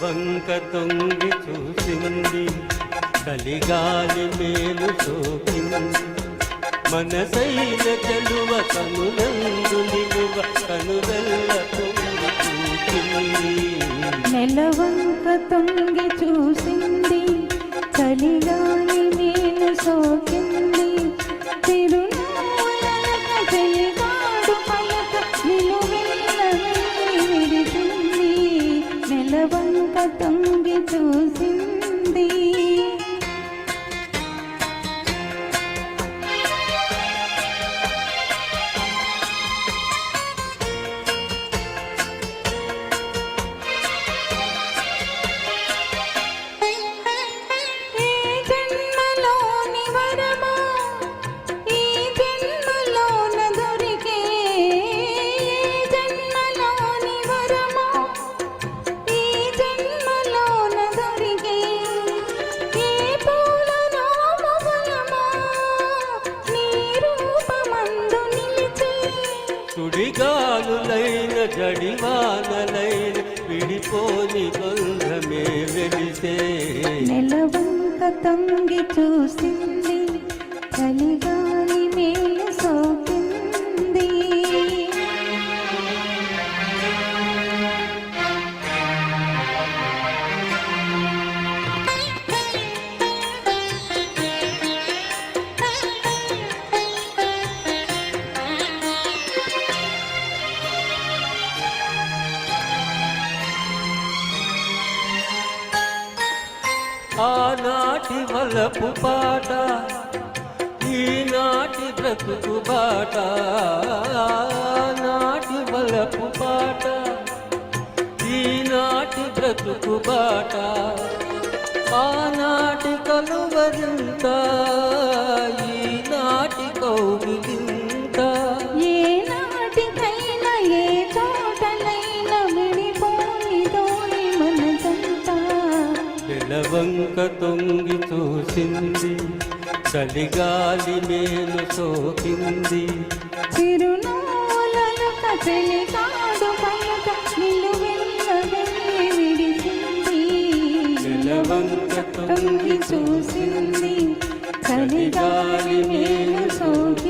వంక తొంగి చూసింది కలిగాలి మేలు సోకింది మనసైన చలువ కనులందు నిలువ కనురెల్ల తొంగి చూసింది నెలవంక తొంగి చూసింది కలిగాలి మేలు సోకింది సుడిగాలులైన జడివానలైన విడిపోని బంధమే వెలిసే. నెలవంక తంగి చూసింది చలిగాలి మేలు ఆనాటి వలపు పాట ఈనాటి బ్రతుకు బాట ఆనాటి వలపు పాట ఈనాటి బ్రతుకు బాట ఆనాటి కలువరింతా నెలవంక తొంగి చూసింది చలిగాలి మేలు సోకింది. కచలి కాదు నిలువెల్ల నెలవంక తొంగి చూసింది చలిగాలి మేలు సోకింది.